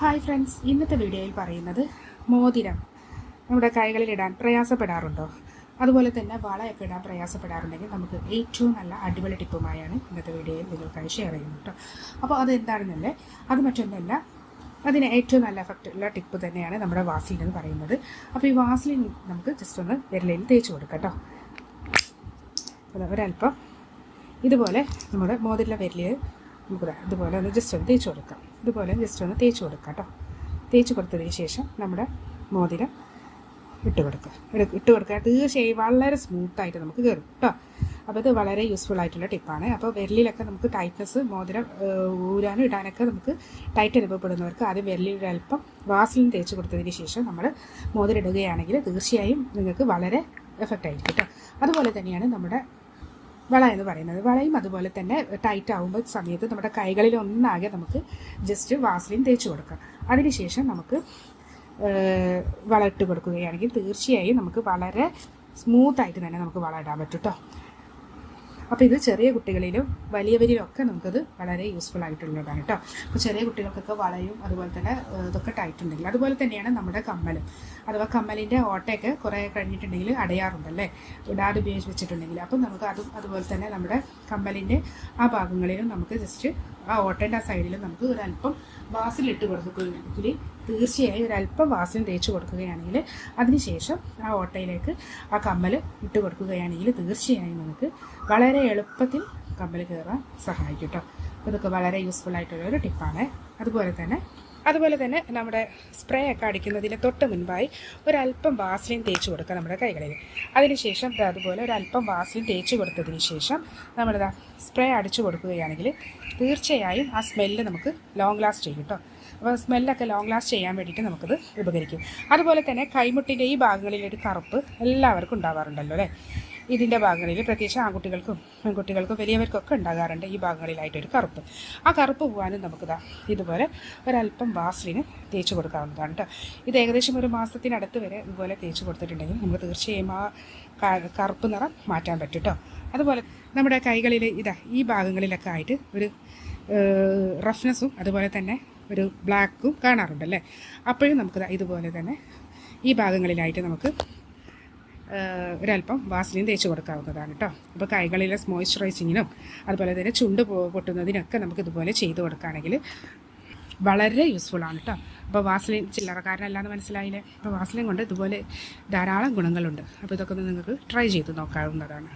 Hi friends ഇന്നത്തെ വീഡിയോയിൽ പറയുന്നത് മോതിരം നമ്മുടെ കൈകളിലിടാൻ പ്രയാസപ്പെടാറുണ്ടോ? അതുപോലെ തന്നെ വളയൊക്കെ ഇടാൻ പ്രയാസപ്പെടാറുണ്ടെങ്കിൽ നമുക്ക് ഏറ്റവും നല്ല അടിപൊളി ടിപ്പുമായാണ് ഇന്നത്തെ വീഡിയോയിൽ നിങ്ങൾക്കായി ഷെയർ ചെയ്യുന്നത് കേട്ടോ അപ്പോൾ അത് എന്താണെന്നല്ലേ? അത് മറ്റൊന്നല്ല അതിന് ഏറ്റവും നല്ല എഫക്റ്റ് ഉള്ള ടിപ്പ് തന്നെയാണ് നമ്മുടെ വാസിലിൻ എന്ന് പറയുന്നത്. അപ്പോൾ ഈ വാസിലിൻ നമുക്ക് ജസ്റ്റ് ഒന്ന് വിരലയിൽ തേച്ച് കൊടുക്കാം കേട്ടോ ഒരല്പം ഇതുപോലെ നമ്മുടെ മോതിരിലെ വിരലിൽ നമുക്ക് ഇതുപോലെ ഒന്ന് ജസ്റ്റ് ഒന്ന് തേച്ച് കൊടുക്കാം. ഇതുപോലെ ജസ്റ്റ് ഒന്ന് തേച്ച് കൊടുക്കാം കേട്ടോ തേച്ച് കൊടുത്തതിന് ശേഷം നമ്മുടെ മോതിരം ഇട്ട് കൊടുക്കുക. ഇട്- ഇട്ട് കൊടുക്കുക തീർച്ചയായും വളരെ സ്മൂത്തായിട്ട് നമുക്ക് കയറും കേട്ടോ അപ്പോൾ ഇത് വളരെ യൂസ്ഫുൾ ആയിട്ടുള്ള ടിപ്പാണ് അപ്പോൾ വിരലിലൊക്കെ നമുക്ക് ടൈറ്റ്നസ് മോതിരം ഊരാനും ഇടാനൊക്കെ നമുക്ക് ടൈറ്റ് അനുഭവപ്പെടുന്നവർക്ക് ആദ്യം വിരലിൽ ഒരു അല്പം വാസലിൻ തേച്ച് കൊടുത്തതിന് ശേഷം നമ്മൾ മോതിരം ഇടുകയാണെങ്കിൽ തീർച്ചയായും നിങ്ങൾക്ക് വളരെ എഫക്റ്റ് ആയിരിക്കും കേട്ടോ അതുപോലെ തന്നെയാണ് നമ്മുടെ വള എന്ന് പറയുന്നത്. വളയും അതുപോലെ തന്നെ ടൈറ്റ് ആവുമ്പോൾ സമയത്ത് നമ്മുടെ കൈകളിൽ ഒന്നാകെ നമുക്ക് ജസ്റ്റ് വാസലിൻ തേച്ച് കൊടുക്കാം. അതിനുശേഷം നമുക്ക് വള ഇട്ട് കൊടുക്കുകയാണെങ്കിൽ തീർച്ചയായും നമുക്ക് വളരെ സ്മൂത്തായിട്ട് തന്നെ നമുക്ക് വള ഇടാൻ പറ്റും കേട്ടോ അപ്പോൾ ഇത് ചെറിയ കുട്ടികളിലും വലിയവരിലും ഒക്കെ നമുക്കത് വളരെ യൂസ്ഫുൾ ആയിട്ടുള്ളതാണ് കേട്ടോ അപ്പോൾ ചെറിയ കുട്ടികൾക്കൊക്കെ വളയും അതുപോലെ തന്നെ ഇതൊക്കെ ടൈറ്റുണ്ടെങ്കിൽ അതുപോലെ തന്നെയാണ് നമ്മുടെ കമ്മലും. അഥവാ കമ്മലിന്റെ ഓട്ടയൊക്കെ കുറേ കഴിഞ്ഞിട്ടുണ്ടെങ്കിൽ അടയാറുണ്ടല്ലേ? ഇടാതെ ഉപയോഗിച്ച് വെച്ചിട്ടുണ്ടെങ്കിൽ അപ്പം നമുക്ക് അതും അതുപോലെ തന്നെ നമ്മുടെ കമ്മലിന്റെ ആ ഭാഗങ്ങളിലും നമുക്ക് ജസ്റ്റ് ആ ഓട്ടേന്റെ ആ സൈഡിലും നമുക്ക് ഒരല്പം വാസിലിട്ട് കൊടുക്കുകയാണെങ്കിൽ തീർച്ചയായും ഒരല്പം വാസന തേച്ച് കൊടുക്കുകയാണെങ്കിൽ അതിനുശേഷം ആ ഓട്ടയിലേക്ക് ആ കമ്മൽ ഇട്ട് കൊടുക്കുകയാണെങ്കിൽ തീർച്ചയായും നമുക്ക് വളരെ എളുപ്പത്തിൽ കമ്മൽ കയറാൻ സഹായിക്കും കേട്ടോ ഇതൊക്കെ വളരെ യൂസ്ഫുൾ ആയിട്ടുള്ള ഒരു ടിപ്പാണ് അതുപോലെ തന്നെ അതുപോലെ തന്നെ നമ്മുടെ സ്പ്രേ ഒക്കെ അടിക്കുന്നതിന് തൊട്ട് മുൻപായി ഒരല്പം വാസ്ലിൻ തേച്ച് കൊടുക്കുക നമ്മുടെ കൈകളിൽ. അതിനുശേഷം അതുപോലെ ഒരല്പം വാസ്ലിൻ തേച്ച് കൊടുത്തതിന് ശേഷം നമ്മളിതാ സ്പ്രേ അടിച്ചു കൊടുക്കുകയാണെങ്കിൽ തീർച്ചയായും ആ സ്മെല്ല് നമുക്ക് ലോങ് ലാസ്റ്റ് ചെയ്യും കേട്ടോ അപ്പോൾ സ്മെല്ലൊക്കെ ലോങ് ലാസ്റ്റ് ചെയ്യാൻ വേണ്ടിയിട്ട് നമുക്കത് ഉപകരിക്കും. അതുപോലെ തന്നെ കൈമുട്ടിന്റെ ഈ ഭാഗങ്ങളിലൊരു കറുപ്പ് എല്ലാവർക്കും ഉണ്ടാവാറുണ്ടല്ലോ അല്ലേ? ഇതിന്റെ ഭാഗങ്ങളിൽ പ്രത്യേകിച്ച് ആൺകുട്ടികൾക്കും പെൺകുട്ടികൾക്കും വലിയവർക്കൊക്കെ ഉണ്ടാകാറുണ്ട് ഈ ഭാഗങ്ങളിലായിട്ടൊരു കറുപ്പ്. ആ കറുപ്പ് പോകാനും നമുക്കിതാ ഇതുപോലെ ഒരല്പം വാസ്ലിന് തേച്ച് കൊടുക്കാവുന്നതാണ് കേട്ടോ ഇത് ഏകദേശം ഒരു മാസത്തിനടുത്ത് വരെ ഇതുപോലെ തേച്ച് കൊടുത്തിട്ടുണ്ടെങ്കിൽ നമുക്ക് തീർച്ചയായും ആ കറുപ്പ് നിറം മാറ്റാൻ പറ്റും കേട്ടോ അതുപോലെ നമ്മുടെ കൈകളിൽ ഇതാ ഈ ഭാഗങ്ങളിലൊക്കെ ആയിട്ട് ഒരു റഫ്നെസ്സും അതുപോലെ തന്നെ ഒരു ബ്ലാക്കും കാണാറുണ്ടല്ലേ അപ്പോഴും നമുക്ക് ഇതുപോലെ തന്നെ ഈ ഭാഗങ്ങളിലായിട്ട് നമുക്ക് ഒരല്പം വാസലിൻ തേച്ച് കൊടുക്കാവുന്നതാണ് കേട്ടോ അപ്പോൾ കൈകളിലെ മോയ്സ്ചറൈസിങ്ങിനും അതുപോലെ തന്നെ ചുണ്ട് പൊട്ടുന്നതിനൊക്കെ നമുക്ക് ഇതുപോലെ ചെയ്ത് കൊടുക്കുകയാണെങ്കിൽ വളരെ യൂസ്ഫുൾ ആണ് കേട്ടോ അപ്പോൾ വാസലിൻ ചില്ലറക്കാരനല്ലാന്ന് മനസ്സിലായില്ലേ? അപ്പോൾ വാസലിൻ കൊണ്ട് ഇതുപോലെ ധാരാളം ഗുണങ്ങളുണ്ട്. അപ്പോൾ ഇതൊക്കെ ഒന്ന് നിങ്ങൾക്ക് ട്രൈ ചെയ്ത് നോക്കാവുന്നതാണ്.